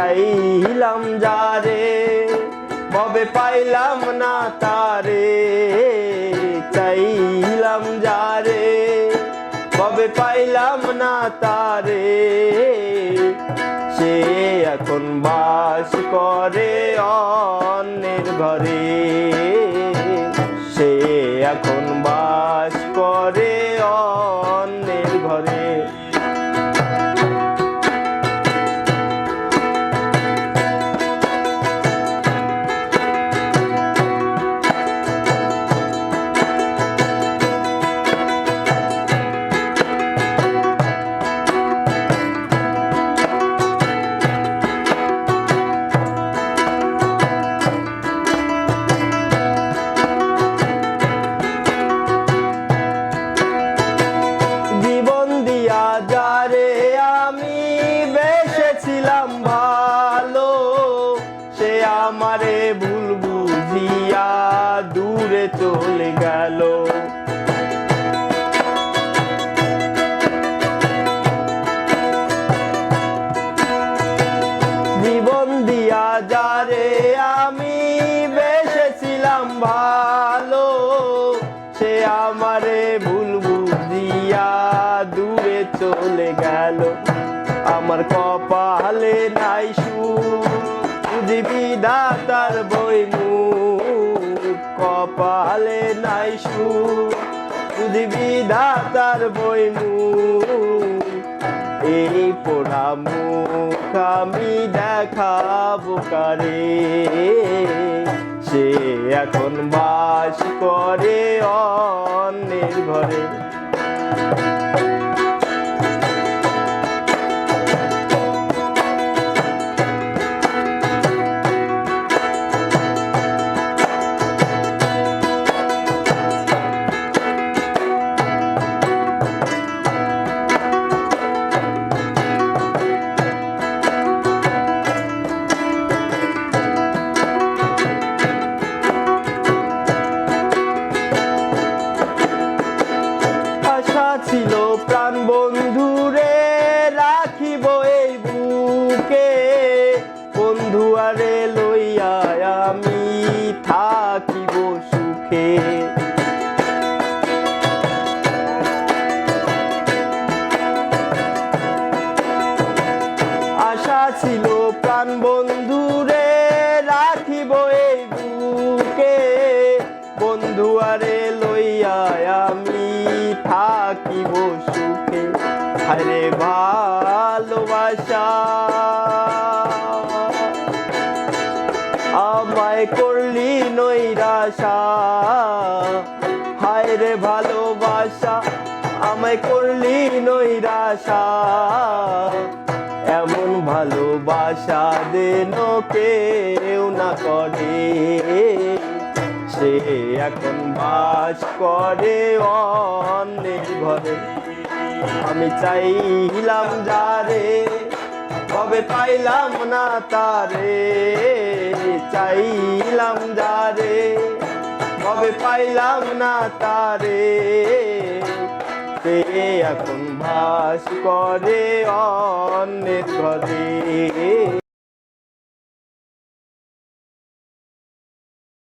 চাইলাম যারে ববে পাইলাম না তারে চাইলাম যারে ববে পাইলাম না তারে সে এখন বাস করে অন্যের ঘরে, সে এখন আমি বেসেছিলাম ভালো সে আমারে ভুল বুঝিয়া দূরে চলে গেল। চলে গেল। আমার কপালে নাই দাতার বই কপালে নাই দাতার বই এই পোড়া মুখ আমি দেখাবো কারে? সে এখন বাস করে অন্যের ঘরে। ছিল প্রাণ বন্ধুরে রাখিব এই বুকে। বন্ধু আরে লইয়া আমি থাকিব সুখে। আশা ছিল প্রাণ বন্ধুরে রাখিব সুখে, আরে ভালোবাসা। আমায় করলি নৈরাশা, হায় ভালোবাসা। আমায় করলি নৈরাশা, এমন ভালোবাসা দেন কেউ না করে। সে এখন বাস করে অন্যের ঘরে। আমি চাইলাম যারে কবে পাইলাম না তারে। চাইলাম যারে কবে পাইলাম না তারে। সে এখন ভাস করে অন্যের ঘরে।